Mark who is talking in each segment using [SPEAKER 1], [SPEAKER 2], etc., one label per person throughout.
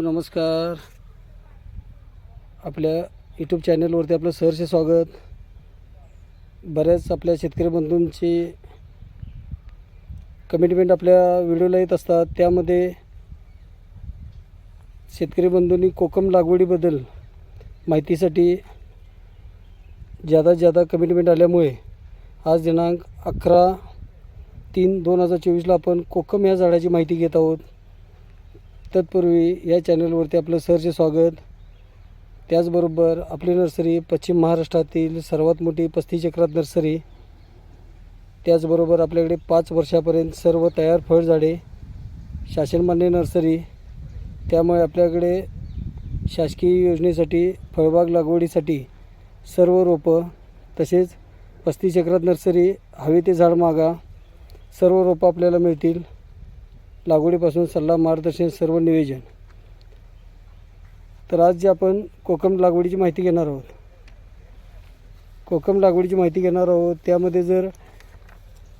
[SPEAKER 1] नमस्कार. आपल्या यूट्यूब चॅनलवरती आपलं सहर्ष स्वागत. बऱ्याच आपल्या शेतकरी बंधूंची कमिटमेंट आपल्या व्हिडिओला येत असतात. त्यामध्ये शेतकरी बंधूंनी कोकम लागवडीबद्दल माहितीसाठी जादा जादा कमिटमेंट आल्यामुळे आज दिनांक अकरा तीन दोन हजार चोवीसला आपण कोकम या झाडाची माहिती घेत आहोत. तत्पूर्वी या चॅनलवरती आपलं सरचे स्वागत. त्याचबरोबर आपली नर्सरी पश्चिम महाराष्ट्रातील सर्वात मोठी पस्तीस चक्रात नर्सरी. त्याचबरोबर आपल्याकडे पाच वर्षापर्यंत सर्व तयार फळझाडे शासनमान्य नर्सरी. त्यामुळे आपल्याकडे शासकीय योजनेसाठी फळबाग लागवडीसाठी सर्व रोपं तसेच पस्तीस चक्रात नर्सरी हवे ते झाड मागा सर्व रोपं आपल्याला मिळतील. लागवडीपासून सल्ला मार्गदर्शन सर्व नियोजन. तर आज जे आपण कोकम लागवडीची माहिती घेणार आहोत. कोकम लागवडीची माहिती घेणार आहोत त्यामध्ये जर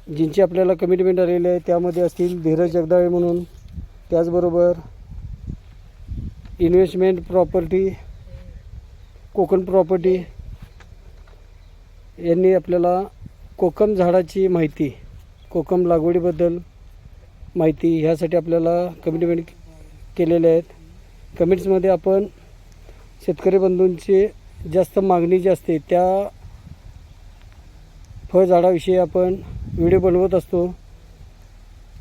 [SPEAKER 1] ज्यांची आपल्याला कमिटमेंट आलेली आहे त्यामध्ये असतील धीरज जगदाळे म्हणून. त्याचबरोबर इन्व्हेस्टमेंट प्रॉपर्टी कोकण प्रॉपर्टी यांनी आपल्याला कोकम झाडाची माहिती कोकम लागवडीबद्दल माहिती ह्यासाठी आपल्याला कमिटमेंट केलेले आहेत. कमेंट्समध्ये आपण शेतकरी बंधूंची जास्त मागणी जी असते त्या फळझाडाविषयी आपण व्हिडिओ बनवत असतो.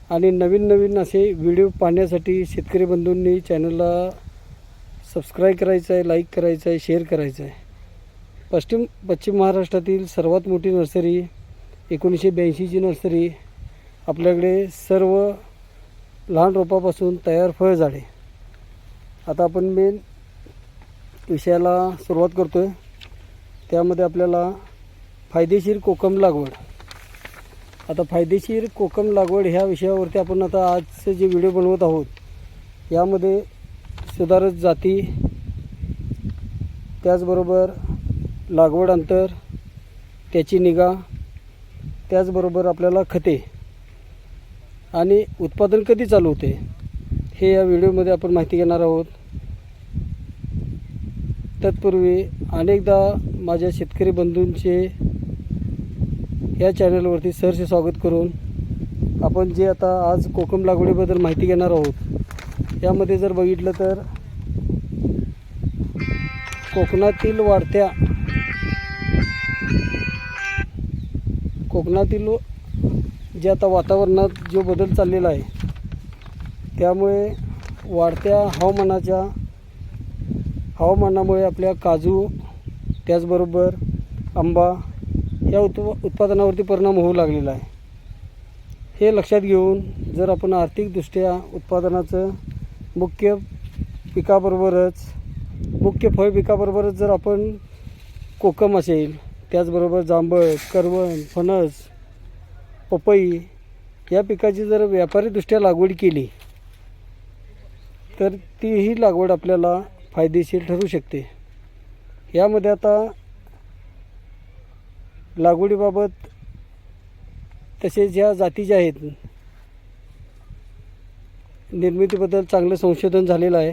[SPEAKER 1] आणि नवीन नवीन असे व्हिडिओ पाहण्यासाठी शेतकरी बंधूंनी चॅनलला सबस्क्राईब करायचं आहे लाईक करायचं आहे शेअर करायचं आहे. पश्चिम पश्चिम महाराष्ट्रातील सर्वात मोठी नर्सरी एकोणीसशे ब्याऐंशीची नर्सरी आपल्याकडे सर्व लहान रोपापासून तयार फळझाडे. आता आपण मेन विषयाला सुरुवात करतो आहे त्यामध्ये आपल्याला फायदेशीर कोकम लागवड. आता फायदेशीर कोकम लागवड ह्या विषयावरती आपण आता आजचे जे व्हिडिओ बनवत आहोत यामध्ये सुधारित जाती त्याचबरोबर लागवड अंतर त्याची निगा त्याचबरोबर आपल्याला खते. आणि उत्पादन कधी चालू होते? हे या व्हिडिओमध्ये आपण माहिती घेणार आहोत. तत्पूर्वी अनेकदा माझ्या शेतकरी बंधूंचे या चॅनलवरती सहर्ष स्वागत करून आपण जे आता आज कोकम लागवडीबद्दल माहिती घेणार आहोत यामध्ये जर बघितलं तर कोकणातील वाढत्या कोकणातील जे आता वातावरणात जो बदल चाललेला आहे त्यामुळे वाढत्या हवामानाच्या हवामानामुळे आपल्या काजू त्याचबरोबर आंबा या उत् उत्पादनावरती परिणाम होऊ लागलेला आहे. हे लक्षात घेऊन जर आपण आर्थिकदृष्ट्या उत्पादनाचं मुख्य पिकाबरोबरच मुख्य फळ पिकाबरोबरच जर आपण कोकम असेल त्याचबरोबर जांभळ करवण फणस पपई या पिकाची जर व्यापारीदृष्ट्या लागवड केली तर तीही लागवड आपल्याला फायदेशीर ठरू शकते. यामध्ये आता लागवडीबाबत तसेच ज्या जाती ज्या आहेत निर्मितीबद्दल चांगलं संशोधन झालेलं आहे.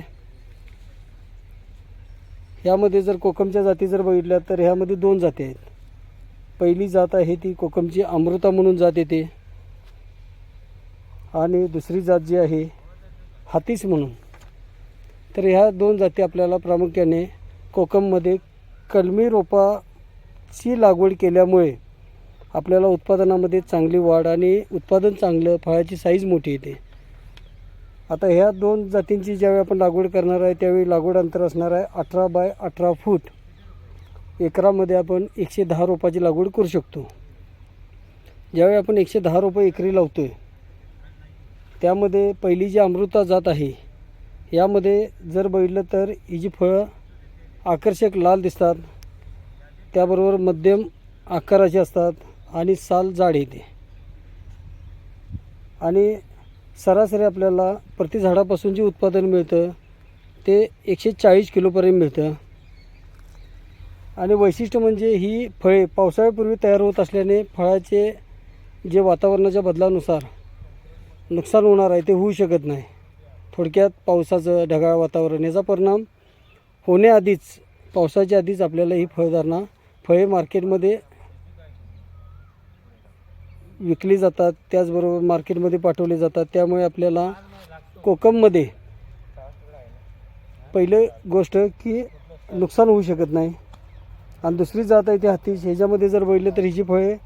[SPEAKER 1] ह्यामध्ये जर कोकमच्या जाती जर बघितल्या तर ह्यामध्ये दोन जाती आहेत. पहिली जात आहे ती कोकमची अमृता म्हणून जात येते. आणि दुसरी जात जी आहे हातीस म्हणून. तर ह्या दोन जाती आपल्याला प्रामुख्याने कोकममध्ये कलमी रोपाची लागवड केल्यामुळे आपल्याला उत्पादनामध्ये चांगली वाढ आणि उत्पादन चांगलं फळाची साईज मोठी येते. आता ह्या दोन जातींची ज्यावेळी आपण लागवड करणार आहे त्यावेळी लागवड अंतर असणार आहे अठरा बाय अठरा फूट. एकरामध्ये आपण एकशे दहा रोपाची लागवड करू शकतो. ज्यावेळी आपण एकशे दहा रोपं एकरी लावतो आहे त्यामध्ये पहिली जी अमृता जात आहे यामध्ये जर बघितलं तर ही जी फळं आकर्षक लाल दिसतात त्याबरोबर मध्यम आकाराची असतात आणि साल जाड येते. आणि सरासरी आपल्याला प्रति झाडापासून जे उत्पादन मिळतं ते एकशे चाळीस किलोपर्यंत मिळतं. आणि वैशिष्ट्य म्हणजे ही फळे पावसाळ्यापूर्वी तयार होत असल्याने फळाचे जे वातावरणाच्या बदलानुसार नुकसान होणार आहे ते होऊ शकत नाही. थोडक्यात पावसाचं ढगाळ वातावरण याचा परिणाम होण्याआधीच पावसाच्या आधीच आपल्याला ही फळधारणा फळे मार्केटमध्ये विकली जातात त्याचबरोबर मार्केटमध्ये पाठवले जातात. त्यामुळे आपल्याला कोकममध्ये पहिलं गोष्ट की नुकसान होऊ शकत नाही. आणि दुसरी जात आहे ती हत्तीची. ह्याच्यामध्ये जर बघितलं तर हिची फळे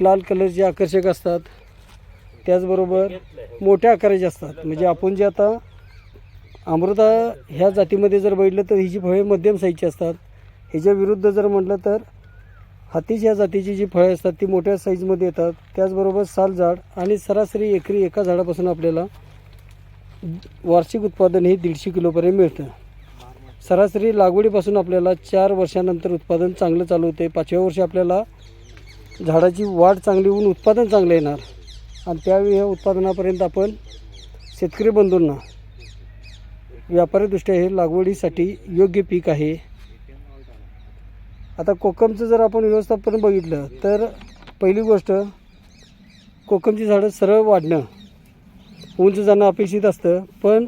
[SPEAKER 1] लाल कलरची आकर्षक असतात. त्याचबरोबर मोठ्या आकाराचे असतात. म्हणजे आपण जे आता अमृता ह्या जातीमध्ये जर बघितलं तर हिची फळे मध्यम साईजची असतात. ह्याच्या विरुद्ध जर म्हटलं तर हातीश या जातीची जी फळे असतात ती मोठ्या साईजमध्ये येतात. त्याचबरोबर साल झाड आणि सरासरी एकरी एका झाडापासून आपल्याला वार्षिक उत्पादन हे दीडशे किलोपर्यंत मिळतं. सरासरी लागवडीपासून आपल्याला चार वर्षानंतर उत्पादन चांगलं चालू होते. पाचव्या वर्षी आपल्याला झाडाची वाढ चांगली होऊन उत्पादन चांगलं येणार. आणि त्यावेळी ह्या उत्पादनापर्यंत आपण शेतकरी बंधूंना व्यापारीदृष्ट्या हे लागवडीसाठी योग्य पीक आहे. आता कोकमचं जर आपण व्यवस्थापन बघितलं तर पहिली गोष्ट कोकमची झाडं सरळ वाढणं. उंच जाणं अपेक्षित असतं पण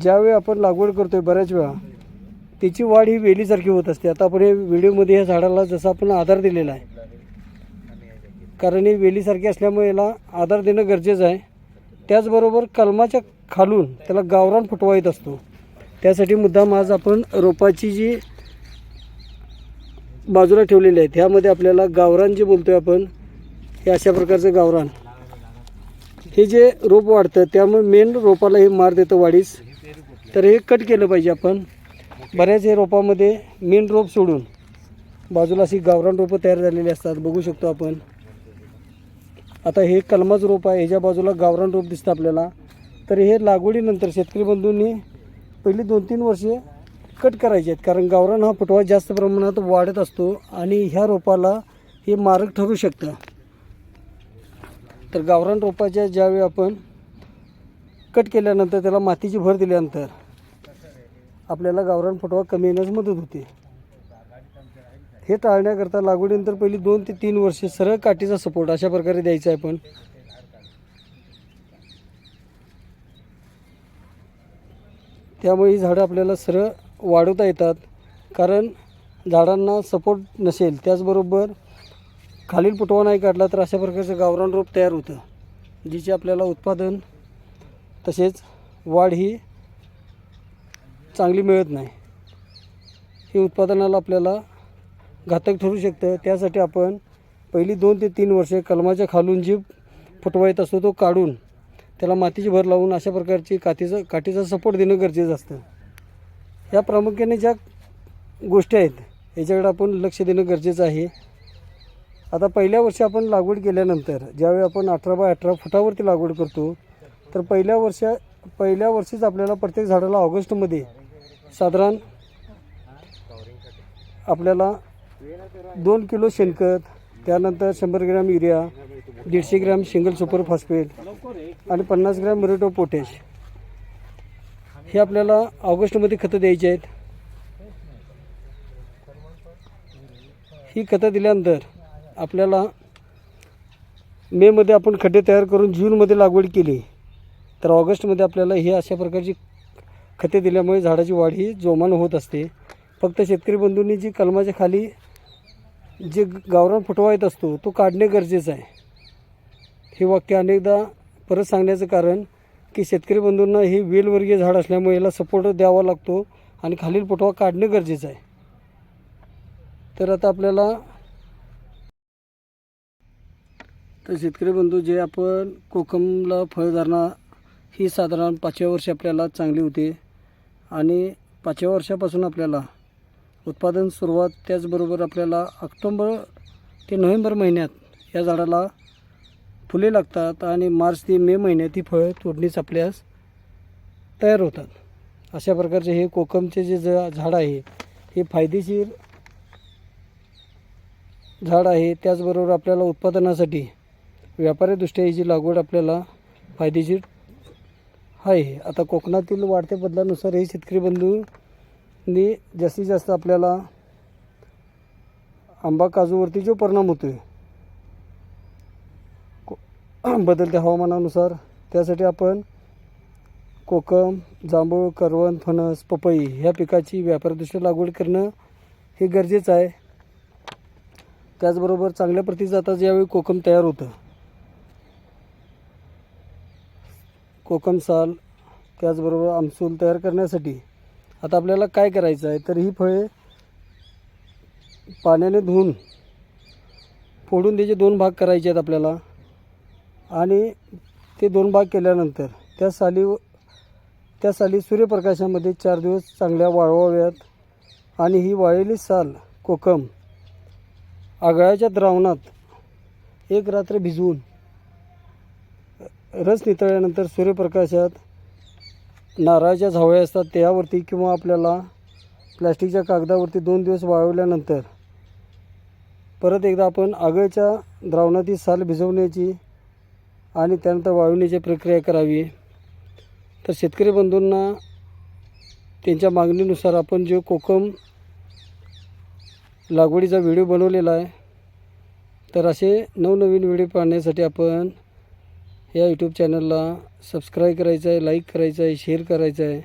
[SPEAKER 1] ज्यावेळी आपण लागवड करतो आहे बऱ्याच वेळा त्याची वाढ ही वेलीसारखी होत असते. आता आपण हे व्हिडिओमध्ये या झाडाला जसा आपण आधार दिलेला आहे. कारण ही वेलीसारखी असल्यामुळे याला आधार देणं गरजेचं आहे. त्याचबरोबर कलमाच्या खालून त्याला गावरान फुटवा येत असतो. त्यासाठी मुद्दाम आज आपण रोपाची जी बाजूला ठेवलेली आहे त्यामध्ये आपल्याला गावरान जे बोलतो आहे आपण हे अशा प्रकारचं गावरान. हे जे रोप वाढतं त्यामुळे मेन रोपाला हे मार देतं वाढीस. तर हे कट केलं पाहिजे आपण. बऱ्याच हे रोपामध्ये मेन रोप सोडून बाजूला अशी गावरान रोपं तयार झालेली असतात बघू शकतो आपण. आता हे कलमाच रोप आहे ह्याच्या बाजूला गावरान रोप दिसतं आपल्याला. तर हे लागवडीनंतर शेतकरी बंधूंनी पहिली दोन तीन वर्षे कट करायचे आहेत कारण गावरान हा पटवा जास्त प्रमाणात वाढत असतो आणि ह्या रोपाला हे मारक ठरू शकतं. तर गावरान रोपाच्या ज्यावेळी आपण कट केल्यानंतर त्याला मातीची भर दिल्यानंतर आपल्याला गावरान फुटवा कमी येण्यास मदत होते. हे टाळण्याकरता लागवडीनंतर पहिली दोन ते तीन वर्षे सरळ काठीचा सपोर्ट अशा प्रकारे द्यायचा आहे पण. त्यामुळे ही झाडं आपल्याला सरळ वाढवता येतात. कारण झाडांना सपोर्ट नसेल त्याचबरोबर खालील फुटवा नाही काढला तर अशा प्रकारचं गावरान रोप तयार होतं जिचे आपल्याला उत्पादन तसेच वाढ ही चांगली मिळत नाही. हे उत्पादनाला आपल्याला घातक ठरू शकतं. त्यासाठी आपण पहिली दोन ते तीन वर्षे कलमाच्या खालून जी फुटवा येत असतो तो काढून त्याला मातीची भर लावून अशा प्रकारची काठीचा काठीचा सपोर्ट देणं गरजेचं असतं. या प्रामुख्याने ज्या गोष्टी आहेत याच्याकडे आपण लक्ष देणं गरजेचं आहे. आता पहिल्या वर्षी आपण लागवड केल्यानंतर ज्यावेळी आपण अठरा बाय अठरा फुटावरती लागवड करतो तर पहिल्या वर्षा पहिल्या वर्षीच आपल्याला प्रत्येक झाडाला ऑगस्टमध्ये साधारण आपल्याला दोन किलो शेणखत त्यानंतर शंभर ग्रॅम युरिया दीडशे ग्रॅम सिंगल सुपर फॉस्फेट आणि पन्नास ग्रॅम मिरेटो पोटॅश. हे आपल्याला ऑगस्टमध्ये खतं द्यायची आहेत. ही खतं दिल्यानंतर आपल्याला मेमध्ये आपण खड्डे तयार करून जूनमध्ये लागवड केली तर ऑगस्टमध्ये आपल्याला हे अशा प्रकारची खते दिल्यामुळे झाडाची वाढ ही जोमानं होत असते. फक्त शेतकरी बंधूंनी जी कलमाच्या खाली जे गावरान फुटवा येत असतो तो काढणे गरजेचं आहे. हे वाक्य अनेकदा परत सांगण्याचं कारण की शेतकरी बंधूंना हे वेलवर्गीय झाड असल्यामुळे याला सपोर्ट द्यावा लागतो आणि खालील फुटवा काढणे गरजेचं आहे. तर आता आपल्याला तर शेतकरी बंधू जे आपण कोकमला फळधारणा ही साधारण पाचव्या वर्षी आपल्याला चांगली होते. आणि पाचव्या वर्षापासून आपल्याला उत्पादन सुरुवात त्याचबरोबर आपल्याला ऑक्टोंबर ते नोव्हेंबर महिन्यात या झाडाला फुले लागतात आणि मार्च ते मे महिन्यात ही फळं तोडणीस आपल्यास तयार होतात. अशा प्रकारचे हे कोकमचे जे ज झाड आहे हे फायदेशीर झाड आहे. त्याचबरोबर आपल्याला उत्पादनासाठी व्यापारीदृष्ट्या याची लागवड आपल्याला फायदेशीर आहे आता कोकणातील वाढत्या बदलानुसार हे शेतकरी बंधूंनी जास्तीत जास्त आपल्याला आंबा काजूवरती जो परिणाम होतो आहे बदलत्या हवामानानुसार त्यासाठी आपण कोकम जांभूळ करवंद फणस पपई ह्या पिकाची व्यापारदृष्ट्या लागवड करणं हे गरजेचं आहे. त्याचबरोबर चांगल्या प्रतीचं आता ज्यावेळी कोकम तयार होतं कोकम साल त्याचबरोबर आमसूल तयार करण्यासाठी. आता आपल्याला काय करायचं आहे? तर ही फळे पाण्याने धुवून फोडून त्याचे दोन भाग करायचे आहेत आपल्याला. आणि ते दोन भाग केल्यानंतर त्या साली त्या साली सूर्यप्रकाशामध्ये चार दिवस चांगल्या वाळवाव्यात. आणि ही वाळलेली साल कोकम आगळाच्या द्रावणात एक रात्र भिजवून रस नितळल्यानंतर सूर्यप्रकाशात नारळाच्या झावळ्या असतात त्यावरती किंवा आपल्याला प्लॅस्टिकच्या कागदावरती दोन दिवस वाळवल्यानंतर परत एकदा आपण आगळच्या द्रावणातील साल भिजवण्याची आणि त्यानंतर वाळवण्याची प्रक्रिया करावी. तर शेतकरी बंधूंना त्यांच्या मागणीनुसार आपण जे कोकम लागवडीचा व्हिडिओ बनवलेला आहे तर असे नवनवीन व्हिडिओ पाहण्यासाठी आपण या यूट्यूब चॅनलला सबस्क्राईब करायचं आहे लाईक करायचं आहे शेअर करायचं आहे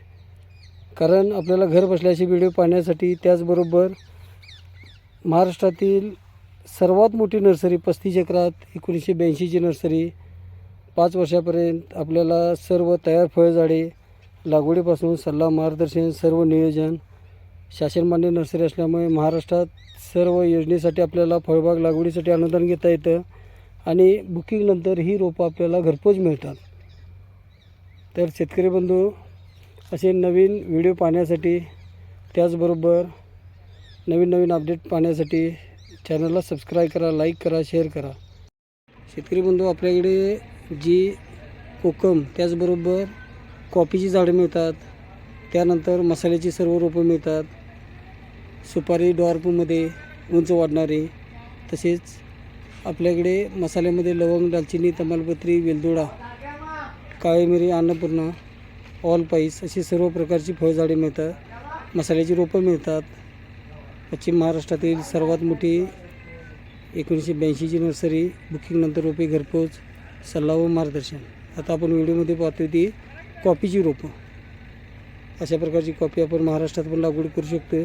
[SPEAKER 1] कारण आपल्याला घर बसल्याचे व्हिडिओ पाहण्यासाठी त्याचबरोबर महाराष्ट्रातील सर्वात मोठी नर्सरी पस्तीस एकरात एकोणीसशे ब्याऐंशीची नर्सरी पाच वर्षापर्यंत आपल्याला सर्व तयार फळझाडे लागवडीपासून सल्ला मार्गदर्शन सर्व नियोजन शासनमान्य नर्सरी असल्यामुळे महाराष्ट्रात सर्व योजनेसाठी आपल्याला फळबाग लागवडीसाठी अनुदान घेता येतं. आणि बुकिंगनंतर ही रोपं आपल्याला घरपोच मिळतात. तर शेतकरी बंधू असे नवीन व्हिडिओ पाहण्यासाठी त्याचबरोबर नवीन नवीन अपडेट पाहण्यासाठी चॅनलला सबस्क्राईब करा लाईक करा शेअर करा. शेतकरी बंधू आपल्याकडे जी कोकम त्याचबरोबर कॉफीची झाडं मिळतात त्यानंतर मसाल्याची सर्व रोपं मिळतात. सुपारी डॉर्पमध्ये उंच वाढणारे तसेच आपल्याकडे मसाल्यामध्ये लवंग दालचिनी तमालपत्री वेलदोडा काळी मिरी अन्नपूर्णा ऑल पाईस अशी सर्व प्रकारची फळझाडे मिळतात. मसाल्याची रोपं मिळतात. पश्चिम महाराष्ट्रातील सर्वात मोठी एकोणीसशे ब्याऐंशीची नर्सरी बुकिंगनंतर रोपे घरपोच सल्ला व मार्गदर्शन. आता आपण व्हिडिओमध्ये पाहतो ती कॉफीची रोपं. अशा प्रकारची कॉफी आपण महाराष्ट्रात पण लागवड करू शकतो